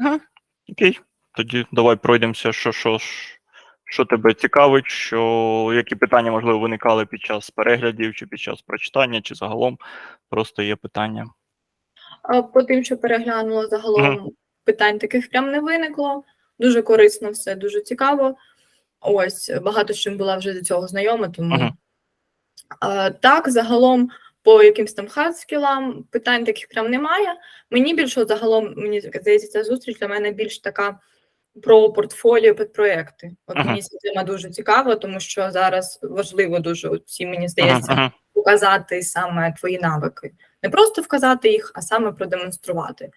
Ага. Окей. Тоді давай пройдемося, що, що, ж- що тебе цікавить, що, які питання, можливо, виникали під час переглядів, чи під час прочитання, чи загалом просто є питання. А По тим, що переглянула загалом, питань таких прям не виникло. Дуже корисно все, дуже цікаво. Ось багато з чим була вже до цього знайома, тому Мгм. а, так, загалом, по якимсь там хардскілам питань таких прям немає. Мені більше загалом, мені здається, ця зустріч для мене більш така про портфоліо під проекти. От Мгм. мені ця тема дуже цікава, тому що зараз важливо дуже от всі, мені здається, Ага, ага. показати саме твої навики. Не просто вказати їх, а саме продемонструвати.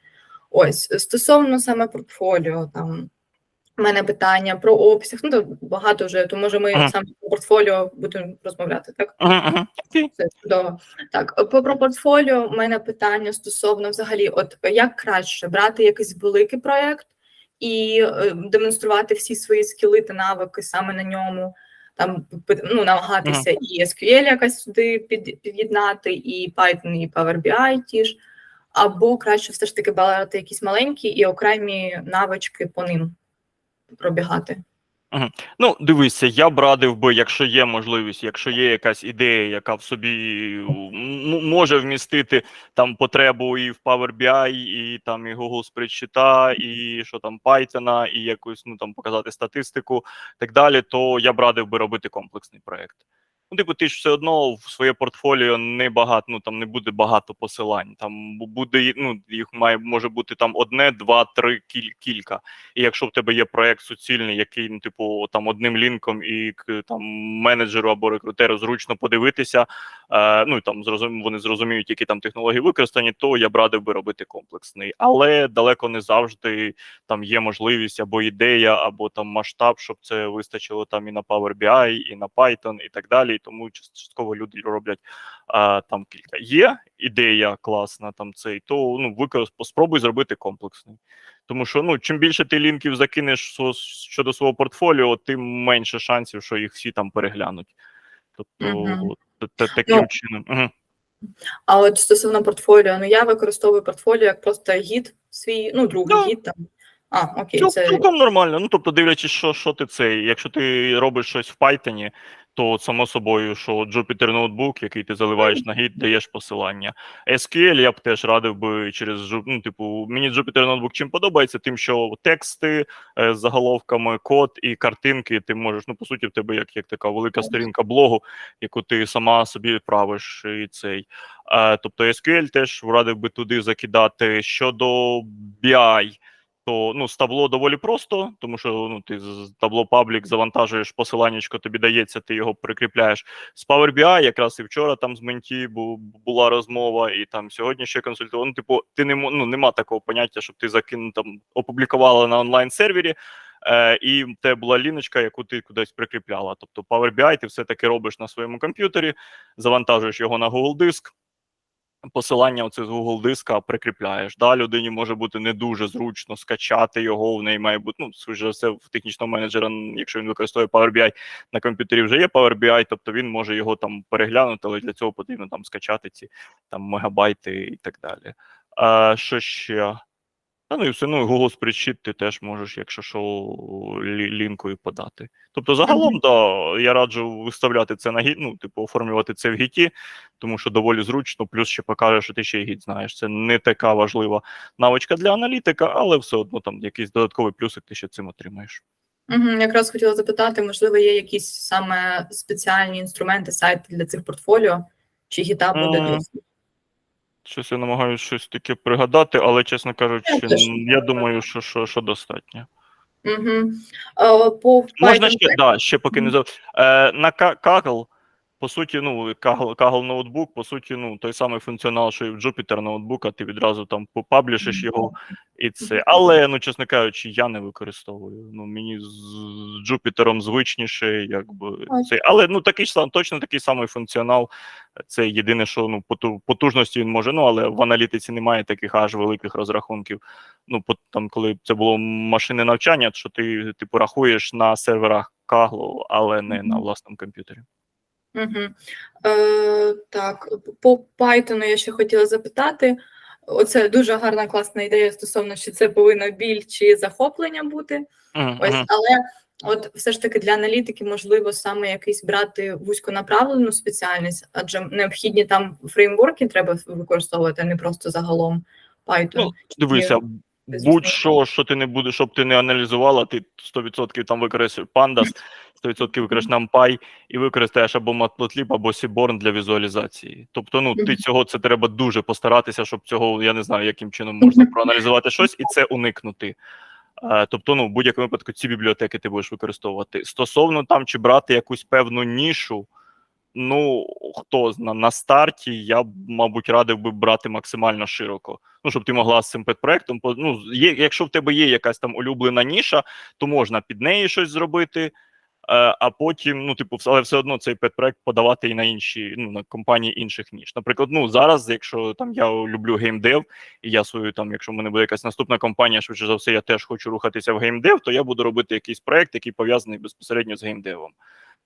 Ось стосовно саме портфоліо, там мене питання про обсяг. Ну то багато вже, то може ми Ага. саме про портфоліо будемо розмовляти, так? Ага, ага. Окей. Це чудово. Так, по про портфоліо в мене питання стосовно взагалі, от як краще брати якийсь великий проєкт і е, демонструвати всі свої скіли та навики саме на ньому. Там ну, намагатися і SQL якось сюди під, під'єднати, і Python, і Power BI ті ж, або краще все ж таки брати якісь маленькі і окремі навички по ним пробігати. Ну, дивися, я б радив би, якщо є можливість, якщо є якась ідея, яка в собі м, може вмістити там потребу і в Power BI, і там і Google спредшита, і що там Python, і якусь ну там показати статистику, так далі, то я б радив би робити комплексний проект. Ну, типу, ти ж все одно в своє портфоліо не багато, ну там не буде багато посилань. Там буде ну, їх має може бути там одне, два, три, кіль, кілька. І якщо в тебе є проект суцільний, який, ну, типу, там одним лінком і там менеджеру або рекрутеру зручно подивитися, е, ну там зрозум, вони зрозуміють, які там технології використані, то я б радив би робити комплексний. Але далеко не завжди там є можливість або ідея, або там масштаб, щоб це вистачило там і на Power BI, і на Python, і так далі. Тому частково люди роблять а, там кілька. Є ідея класна, там цей, то ну використ, спробуй зробити комплексний. Тому що ну, чим більше ти лінків закинеш щодо свого портфоліо, тим менше шансів, що їх всі там переглянуть. Тобто, та- таким Ну, чином. Мгм. А от стосовно портфоліо, ну я використовую портфоліо як просто гід свій, ну, другий Да. гід там. А, окей, Цілком це цілком нормально. Ну, тобто, дивлячись, що, що ти цей. Якщо ти робиш щось в Python, то само собою, що Jupyter Notebook, який ти заливаєш на гід, даєш посилання. SQL я б теж радив би через ну, типу, мені Jupyter Notebook чим подобається, тим, що тексти е, з заголовками, код і картинки, ти можеш, ну, по суті, в тебе як, як така велика сторінка блогу, яку ти сама собі правиш і цей. Е, тобто SQL теж радив би туди закидати. Щодо BI, то ну, з табло доволі просто, тому що ну, ти з табло паблік завантажуєш посиланнячко, тобі дається, ти його прикріпляєш. З Power BI, якраз і вчора там з Менті була розмова, і там сьогодні ще консультував. Ну, типу, ти не ну, нема такого поняття, щоб ти закинув там опублікувала на онлайн-сервері. Е, і тебе була ліночка, яку ти кудись прикріпляла. Тобто Power BI ти все-таки робиш на своєму комп'ютері, завантажуєш його на Google диск, посилання оце з Google диска прикріпляєш. Да, людині може бути не дуже зручно скачати його. В неї має бути ну, за все, в технічного менеджера, якщо він використовує Power BI, на комп'ютері вже є Power BI, тобто він може його там переглянути, але для цього потрібно там скачати ці там мегабайти і так далі. А, що ще? Та ну і все, ну Google Spreadsheet ти теж можеш, якщо що, лінкою подати. Тобто, загалом, да, я раджу виставляти це на гід, ну, типу, оформлювати це в гіті, тому що доволі зручно, плюс ще покаже, що ти ще й гід знаєш. Це не така важлива навичка для аналітика, але все одно там якийсь додатковий плюсик ти ще цим отримаєш. Угу, якраз хотіла запитати, можливо, є якісь саме спеціальні інструменти, сайти для цих портфоліо, чи гіта буде досить? Щось я намагаюся щось таке пригадати, але, чесно кажучи, Я думаю, що, що, що достатньо. Угу. По Можна ще, да, ще поки не зав... за е, на Ka- Kaggle, по суті, ну, Kaggle, Kaggle ноутбук, по суті, ну, той самий функціонал, що і в Jupyter ноутбука, ти відразу там попаблішиш його і це. Але, ну, чесно кажучи, я не використовую. Ну, мені з Jupyter звичніше, якби це. Але ну такий сам, точно такий самий функціонал. Це єдине, що ну потужності він може, ну але в аналітиці немає таких аж великих розрахунків. Ну, по, там, коли це було машини навчання, що ти типу рахуєш на серверах Kaggle, але не на власному комп'ютері. Угу. Е, так, по Python я ще хотіла запитати. Оце дуже гарна класна ідея стосовно, чи це повинно біль чи захоплення бути. Мгм, Ось, але от все ж таки для аналітики можливо саме якийсь брати вузьконаправлену спеціальність, адже необхідні там фреймворки треба використовувати, а не просто загалом Python. Ну, Дивися, будь-що, що ти не будеш, щоб ти не аналізувала, ти 100% там використаєш Pandas, 100% використаєш NumPy і використаєш або Matplotlib, або Seaborn для візуалізації. Тобто, ну ти цього це треба дуже постаратися, щоб цього я не знаю, яким чином можна проаналізувати щось і це уникнути. Тобто, ну в будь-якому випадку ці бібліотеки ти будеш використовувати. Стосовно там чи брати якусь певну нішу, ну хто зна, на старті я б, мабуть, радив би брати максимально широко. Ну, щоб ти могла з цим педпроектом, по- ну, є, якщо в тебе є якась там улюблена ніша, то можна під неї щось зробити. е, А потім, ну, типу, але все одно цей педпроект подавати і на інші, ну, на компанії інших ніж. Наприклад, ну зараз, якщо там я люблю геймдев, і я свою там, якщо в мене буде якась наступна компанія, швидше за все, я теж хочу рухатися в геймдев, то я буду робити якийсь проект, який пов'язаний безпосередньо з геймдевом.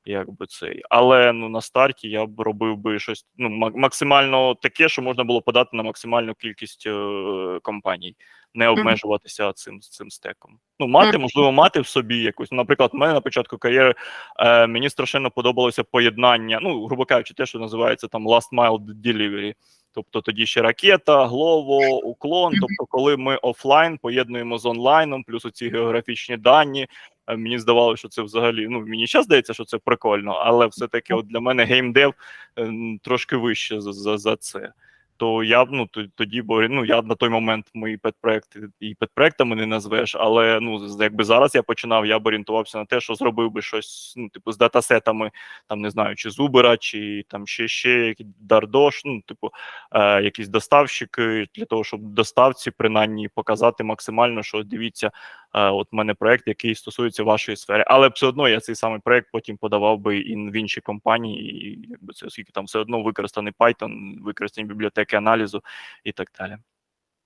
Якби цей. Але ну на старті я б робив би щось ну, мак- максимально таке, що можна було подати на максимальну кількість е, компаній, не обмежуватися цим цим стеком. Ну, мати, можливо, мати в собі якусь. Ну, наприклад, в мене на початку кар'єри е, мені страшенно подобалося поєднання, ну, грубо кажучи, те, що називається там last mile delivery. Тобто тоді ще ракета, глово, уклон. Тобто, коли ми офлайн поєднуємо з онлайном, плюс оці географічні дані. Мені здавалося, що це взагалі. Ну мені зараз здається, що це прикольно, але все-таки, от для мене геймдев е, трошки вище за, за, за це. То я б ну тоді, бо ну я на той момент мої педпроекти і педпроектами не назвеш, але ну якби зараз я починав, я б орієнтувався на те, що зробив би щось, ну типу, з датасетами, там не знаю, чи Зубера, чи там ще ще Дардош, ну типу, е, якісь доставщики для того, щоб доставці принаймні показати максимально, що дивіться, е, от в мене проект, який стосується вашої сфери, але все одно я цей самий проект потім подавав би і в інші компанії, і якби це оскільки там все одно використаний Python, використані бібліотеки аналізу і так далі.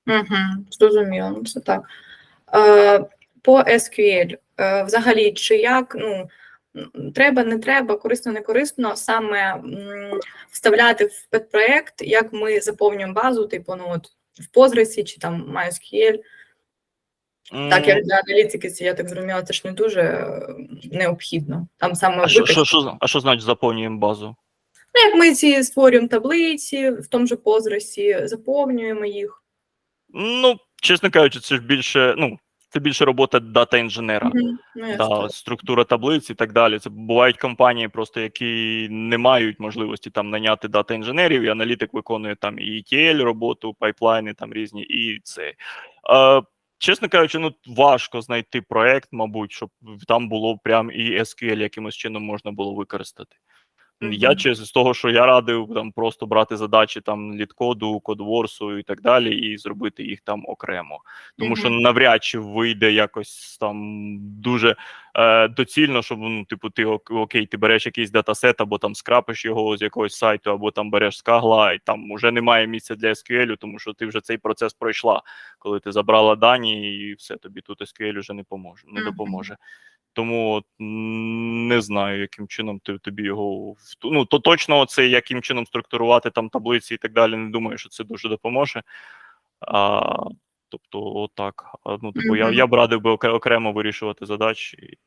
Угу, зрозуміло, ну, це так. Е, по SQL, е, взагалі, чи як, ну, треба, не треба, корисно, не корисно, саме м, вставляти в педпроект, як ми заповнюємо базу, типу, ну, от, в Postgres чи там MySQL. Так, як для аналітики, я так зрозуміла, це ж не дуже е, необхідно. Там саме А що, що, що, а що значить заповнюємо базу? Ну, як ми ці створюємо таблиці в тому же Postgres, заповнюємо їх. Ну, чесно кажучи, це ж більше, ну, це більше робота дата інженера. Мгм, Ну, Да, структура таблиць і так далі. Це бувають компанії, просто які не мають можливості там наняти дата інженерів, і аналітик виконує там і ETL роботу, пайплайни там різні, і це. Е, чесно кажучи, ну важко знайти проект, мабуть, щоб там було прям і SQL якимось чином можна було використати. Я чесно, з того, що я радив там просто брати задачі там літкоду, кодворсу і так далі, і зробити їх там окремо. Тому що навряд чи вийде якось там дуже е, доцільно, щоб ну, типу, ти ок- окей, ти береш якийсь датасет, або там скрапиш його з якогось сайту, або там береш з кагла, і там вже немає місця для SQL, тому що ти вже цей процес пройшла, коли ти забрала дані, і все тобі тут SQL вже не поможе, не допоможе. Тому от, не знаю, яким чином ти тобі його ну, то точно це яким чином структурувати там таблиці і так далі. Не думаю, що це дуже допоможе. А, тобто, отак. Ну, типу, я, Мгм. я б радив би окремо вирішувати задачі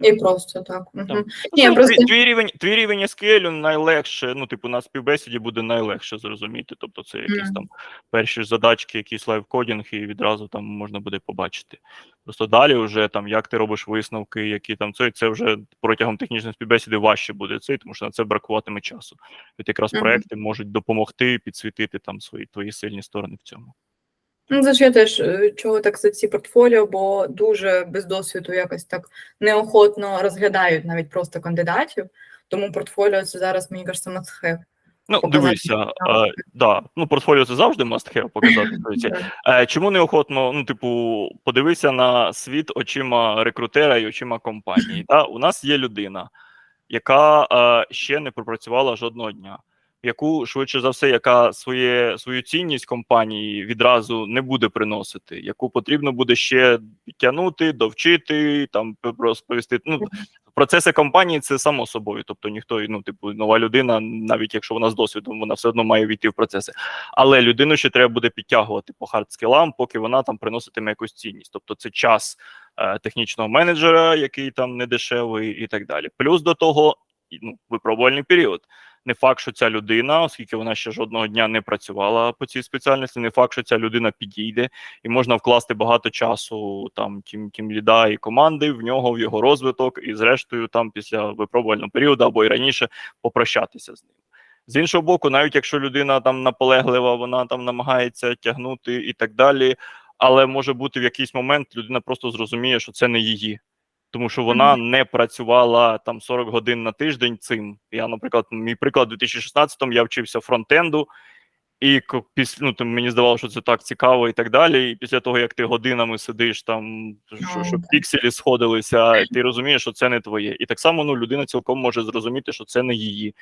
і просто так. Там. Ну, Ні, це просто- твій, твій рівень, твій рівень SQL найлегше. Ну, типу, на співбесіді буде найлегше зрозуміти. Тобто, це якісь Мгм. там перші задачки, якийсь лайвкодінг, і відразу там можна буде побачити. Просто далі, вже там як ти робиш висновки, які там це, це вже протягом технічної співбесіди важче буде цей, тому що на це бракуватиме часу. От якраз Мгм. проекти можуть допомогти підсвітити там свої твої сильні сторони в цьому. Ну, ж я теж е, чого так за ці портфоліо, бо дуже без досвіду якось так неохотно розглядають навіть просто кандидатів. Тому портфоліо це зараз, мені кажеться, must. Ну, Показати дивися, е, да, ну портфоліо це завжди must have показати. свої Е, Чому неохотно? Ну, типу, подивися на світ очима рекрутера і очима компанії. Та? У нас є людина, яка е, ще не пропрацювала жодного дня. Яку швидше за все, яка своє свою цінність компанії відразу не буде приносити, яку потрібно буде ще підтягнути, довчити, там розповісти. Ну процеси компанії це само собою. Тобто ніхто, ну типу, нова людина, навіть якщо вона з досвідом, вона все одно має війти в процеси. Але людину ще треба буде підтягувати по хардскілам, поки вона там приноситиме якусь цінність. Тобто це час е, технічного менеджера, який там не дешевий, і так далі. Плюс до того, ну, випробувальний період. Не факт, що ця людина, оскільки вона ще жодного дня не працювала по цій спеціальності, не факт, що ця людина підійде, і можна вкласти багато часу там тім, тім ліда і команди в нього, в його розвиток, і зрештою, там після випробувального періоду або і раніше попрощатися з ним. З іншого боку, навіть якщо людина там наполеглива, вона там намагається тягнути і так далі, але може бути в якийсь момент людина просто зрозуміє, що це не її тому що вона не працювала там 40 годин на тиждень цим. Я, наприклад, мій приклад, у 2016-му я вчився фронтенду, і після ну, там, мені здавалося, що це так цікаво і так далі. І після того, як ти годинами сидиш там, що, щоб пікселі сходилися, ти розумієш, що це не твоє. І так само ну, людина цілком може зрозуміти, що це не її.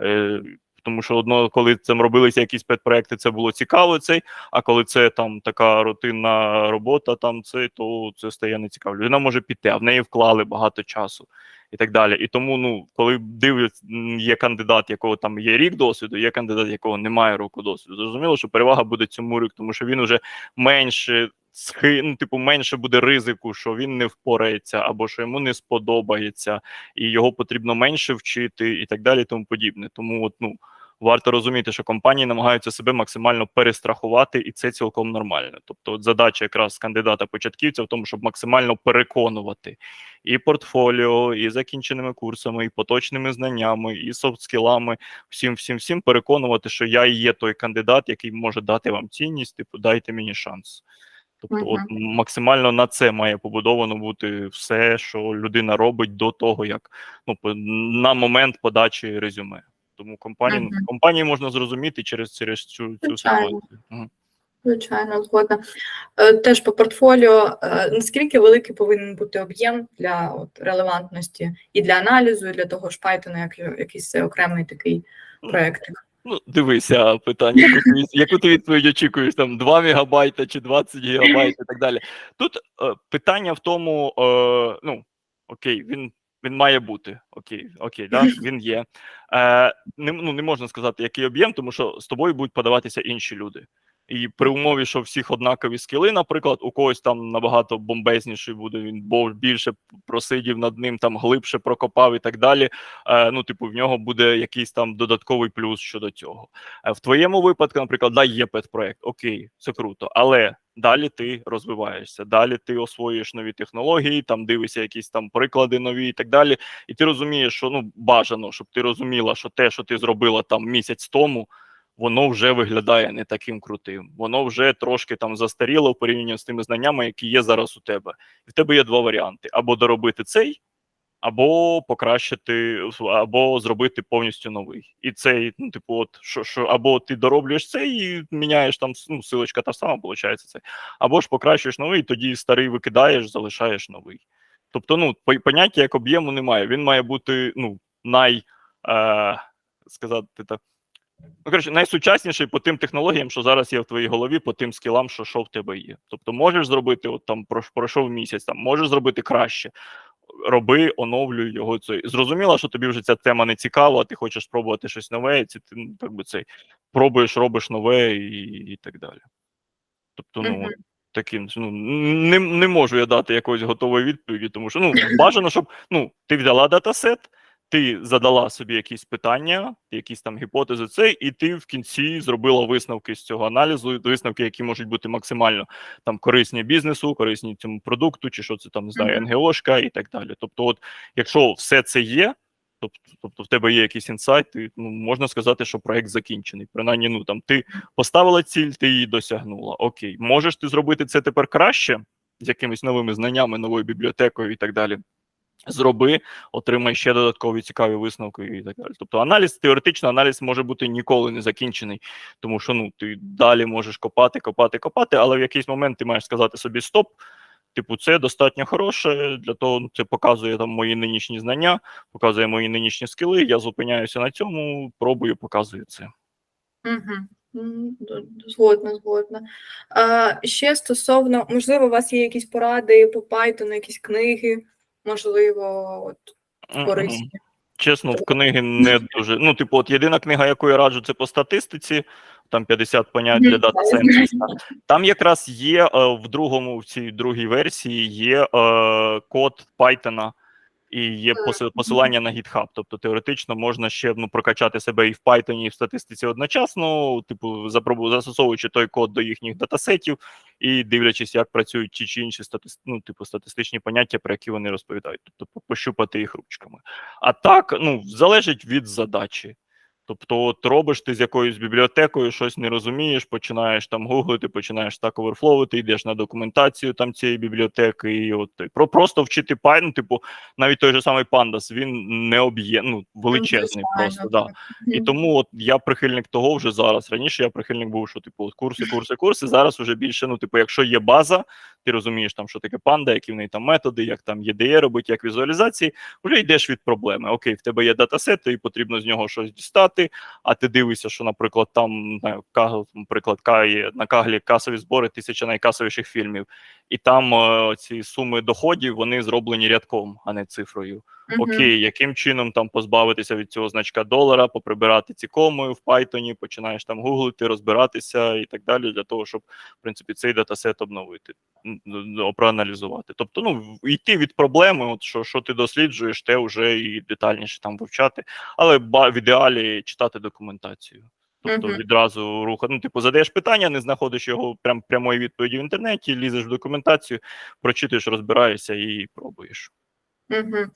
Е, тому що одно, коли там робилися якісь педпроекти, це було цікаво цей, а коли це там така рутинна робота, там це, то це стає нецікаво. Людина може піти, а в неї вклали багато часу і так далі. І тому, ну, коли дивляться, є кандидат, якого там є рік досвіду, є кандидат, якого немає року досвіду. Зрозуміло, що перевага буде цьому рік, тому що він уже менше ну, типу, менше буде ризику, що він не впорається, або що йому не сподобається, і його потрібно менше вчити, і так далі, і тому подібне. Тому, от, ну. Варто розуміти, що компанії намагаються себе максимально перестрахувати, і це цілком нормально. Тобто, от задача якраз кандидата початківця в тому, щоб максимально переконувати і портфоліо, і закінченими курсами, і поточними знаннями, і софт-скілами, всім, всім, всім переконувати, що я і є той кандидат, який може дати вам цінність, типу, дайте мені шанс. Тобто, Мгм. от максимально на це має побудовано бути все, що людина робить до того, як ну на момент подачі резюме. Тому компанії, Мгм. компанії можна зрозуміти через, через цю, цю ситуацію. Звичайно, згодна. Е, Теж по портфоліо, е, наскільки великий повинен бути об'єм для от, релевантності і для аналізу, і для того ж Python, як якийсь окремий такий проєктик. Ну, дивися, питання, яку ти, яку ти відповідь очікуєш, там 2 мегабайта чи 20 гігабайт і так далі. Тут е, питання в тому, е, ну, окей, він, він має бути, окей, окей, да, він є. Е, не, ну, не можна сказати, який об'єм, тому що з тобою будуть подаватися інші люди. І при умові, що всіх однакові скіли, наприклад, у когось там набагато бомбезніший буде, він більше просидів над ним, там глибше прокопав і так далі. Е, ну, типу, в нього буде якийсь там додатковий плюс щодо цього. Е, В твоєму випадку, наприклад, да, є педпроект, окей, це круто, але далі ти розвиваєшся, далі ти освоюєш нові технології, там дивишся якісь там приклади нові і так далі. І ти розумієш, що ну бажано, щоб ти розуміла, що те, що ти зробила там місяць тому. Воно вже виглядає не таким крутим, воно вже трошки там застаріло в порівнянні з тими знаннями, які є зараз у тебе. І в тебе є два варіанти: або доробити цей, або покращити, або зробити повністю новий. І цей, ну, типу, от що, що або ти дороблюєш цей і міняєш там ну, силочка та сама, виходить, це, або ж покращуєш новий, тоді старий викидаєш, залишаєш новий. Тобто, ну, поняття як об'єму немає. Він має бути ну, най е, сказати так. Ну, коротше, найсучасніший по тим технологіям, що зараз є в твоїй голові, по тим скілам, що, що в тебе є. Тобто, можеш зробити, от там пройшов місяць, там можеш зробити краще. Роби, оновлюй його. Це зрозуміло, що тобі вже ця тема не цікава, ти хочеш спробувати щось нове, і ти ну, так би цей пробуєш, робиш нове і, і так далі. Тобто, ну Mm -hmm. таким ну не, не можу я дати якоїсь готової відповіді, тому що ну бажано, щоб ну ти взяла датасет, ти задала собі якісь питання, якісь там гіпотези, це, і ти в кінці зробила висновки з цього аналізу, висновки, які можуть бути максимально там корисні бізнесу, корисні цьому продукту, чи що це там не знаю, НГОшка і так далі. Тобто, от якщо все це є. Тобто, тобто в тебе є якийсь інсайт, і, ну, можна сказати, що проект закінчений. Принаймні, ну там ти поставила ціль, ти її досягнула. Окей, можеш ти зробити це тепер краще з якимись новими знаннями, новою бібліотекою і так далі. Зроби, отримай ще додаткові цікаві висновки і так далі. Тобто, аналіз, теоретично, аналіз може бути ніколи не закінчений, тому що ну ти далі можеш копати, копати, копати, але в якийсь момент ти маєш сказати собі стоп. Типу, це достатньо хороше для того, ну, це показує там мої нинішні знання, показує мої нинішні скіли. Я зупиняюся на цьому, пробую, показую це. Угу. Згодна, згодна. А, ще стосовно, можливо, у вас є якісь поради по Python, якісь книги, можливо, от, корисні. Чесно, в книги не дуже. Ну, типу, от єдина книга, яку я раджу, це по статистиці, там 50 понять для дата сайентиста. Там якраз є е, в другому, в цій другій версії є е, код Python і є посилання на GitHub. Тобто теоретично можна ще ну, прокачати себе і в Python, і в статистиці одночасно, типу, застосовуючи той код до їхніх датасетів і дивлячись, як працюють ті чи інші статист... ну, типу, статистичні поняття, про які вони розповідають, тобто пощупати їх ручками. А так, ну, залежить від задачі. Тобто, от робиш ти з якоюсь бібліотекою, щось не розумієш, починаєш там гуглити, починаєш так оверфловити, йдеш на документацію там цієї бібліотеки, і от і про просто вчити Python, типу, навіть той же самий Pandas, він не об'є, ну, величезний просто. Да. І тому от я прихильник того вже зараз. Раніше я прихильник був, що типу от курси, курси, курси. Зараз вже більше. Ну, типу, якщо є база, ти розумієш там, що таке панда, які в неї там методи, як там ЄДЕ робить, як візуалізації, вже йдеш від проблеми. Окей, в тебе є датасет, тобі потрібно з нього щось дістати. А ти дивишся, що, наприклад, там наприклад, на каглі касові збори тисяча найкасовіших фільмів, і там е, ці суми доходів вони зроблені рядком, а не цифрою. Мгм. Окей, яким чином там позбавитися від цього значка долара, поприбирати ці коми в Python, починаєш там гуглити, розбиратися і так далі, для того, щоб в принципі цей датасет обновити, проаналізувати. Тобто, ну йти від проблеми, от що, що ти досліджуєш, те вже і детальніше там вивчати, але в ідеалі читати документацію. Тобто відразу рухати. Ну, типу, задаєш питання, не знаходиш його прям прямої відповіді в інтернеті, лізеш в документацію, прочитуєш, розбираєшся і пробуєш. Угу.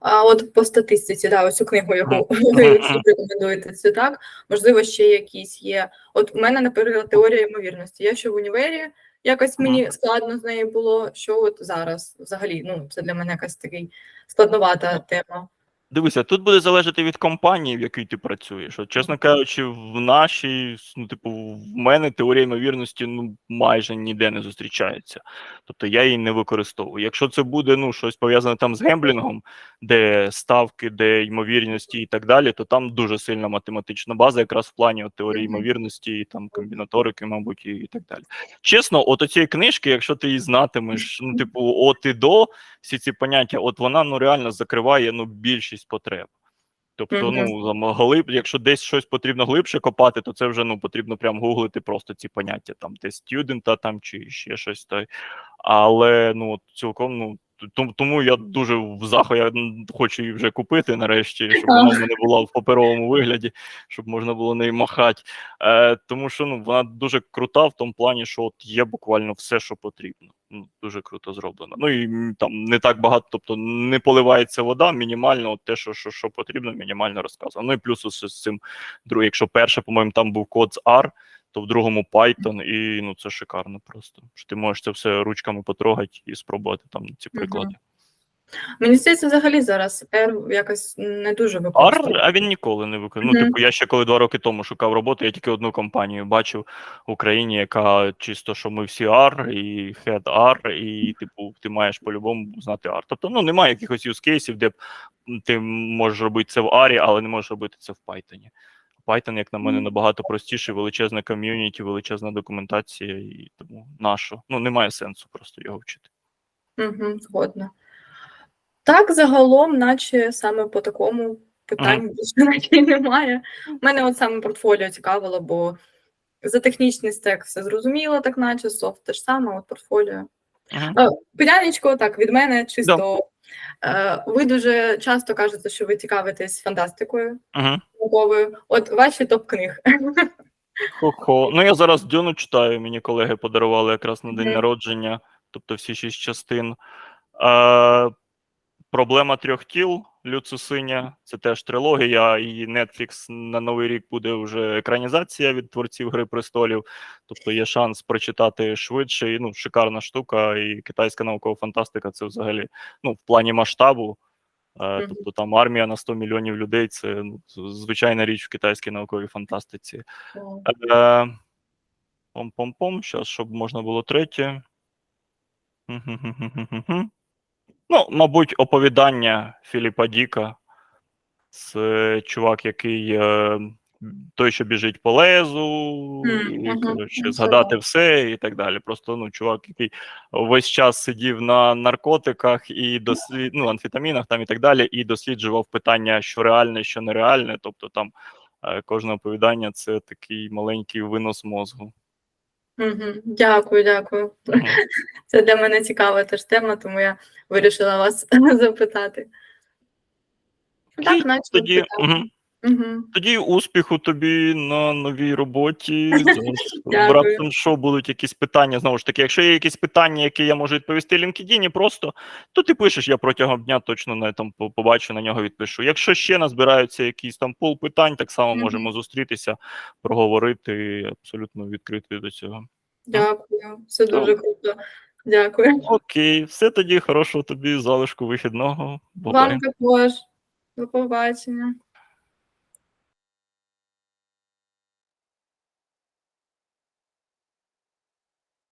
А от по статистиці, да, ось цю книгу, всі рекомендуєте, це так. Можливо, ще якісь є. От у мене, наприклад, теорія ймовірності. Я ще в універі якось мені складно з нею було. Що от зараз взагалі, ну це для мене якась такий складновата тема. Дивися, тут буде залежати від компанії, в якій ти працюєш. От, чесно кажучи, в нашій, ну, типу, в мене теорія ймовірності ну, майже ніде не зустрічається. Тобто я її не використовую. Якщо це буде ну, щось пов'язане там з гемблінгом, де ставки, де ймовірності і так далі, то там дуже сильна математична база, якраз в плані от, теорії ймовірності, і там комбінаторики, мабуть, і, і так далі. Чесно, от оцієї книжки, якщо ти її знатимеш, ну, типу, от і до, всі ці поняття, от вона ну реально закриває ну більшість потреб. Тобто, ну там глиб, якщо десь щось потрібно глибше копати, то це вже ну потрібно прям гуглити просто ці поняття, там те студента там чи ще щось той. Але ну цілком ну. Тому, тому я дуже в захо, я хочу її вже купити нарешті, щоб вона в мене була в паперовому вигляді, щоб можна було нею махати. Е, тому що ну вона дуже крута в тому плані, що от є буквально все, що потрібно. Ну, дуже круто зроблено. Ну і там не так багато, тобто не поливається вода, мінімально от те, що, що, що потрібно, мінімально розказано. Ну і плюс з цим другий, якщо перше, по-моєму, там був код з R, то в другому Python, і ну це шикарно просто. Що ти можеш це все ручками потрогати і спробувати там ці приклади. Мені здається, взагалі зараз R якось не дуже R, а він ніколи не виконав. Мгм. Ну, типу, я ще коли два роки тому шукав роботу, я тільки одну компанію бачив в Україні, яка чисто, що ми всі R і head R, і типу, ти маєш по-любому знати R. Тобто, ну немає якихось cases, де б ти можеш робити це в R, але не можеш робити це в Python. Python, як на мене, набагато простіше, величезна ком'юніті, величезна документація, і тому нащо? Ну, немає сенсу просто його вчити. Угу, згодна. Так, загалом, наче саме по такому питанню більше наче й немає. Мене от саме портфоліо цікавило, бо за технічний стек все зрозуміло, так наче софт те ж саме, от портфоліо. Мгм. Е, так, від мене чисто. Е, Ви дуже часто кажете, що ви цікавитесь фантастикою Мгм. науковою. От ваші топ книг. Хо-хо. Ну, я зараз Дюну читаю, мені колеги подарували якраз на день Мгм. народження, тобто всі шість частин. Е, Проблема трьох тіл Люцисиня. Це теж трилогія, і Netflix на новий рік буде вже екранізація від творців Гри престолів. Тобто є шанс прочитати швидше. І, ну, шикарна штука. І китайська наукова фантастика це взагалі ну, в плані масштабу. Е. Тобто там армія на 100 мільйонів людей це ну, звичайна річ в китайській науковій фантастиці. Е, Пом-пом-пом. Зараз, щоб можна було третє. Ну, мабуть, оповідання Філіпа Діка. Це чувак, який е, той, що біжить по лезу, і, коротше, згадати все і так далі. Просто ну, чувак, який весь час сидів на наркотиках і дослід... ну, амфетамінах там і так далі, і досліджував питання, що реальне, що нереальне. Тобто там е, кожне оповідання це такий маленький винос мозгу. Дякую, дякую. Це для мене цікава теж тема, тому я вирішила вас запитати. Так, наче Тоді, питання. Мгм. Тоді успіху тобі на новій роботі. Раптом що будуть якісь питання. Знову ж таки, якщо є якісь питання, які я можу відповісти LinkedIn просто, то ти пишеш, я протягом дня точно на там побачу на нього відпишу. Якщо ще назбираються якісь там пул питань, так само Мгм. можемо зустрітися, проговорити абсолютно відкритий до цього. Дякую. Це дуже круто. Дякую. Окей, все тоді хорошого тобі залишку вихідного. Бувай. Вам також. До побачення.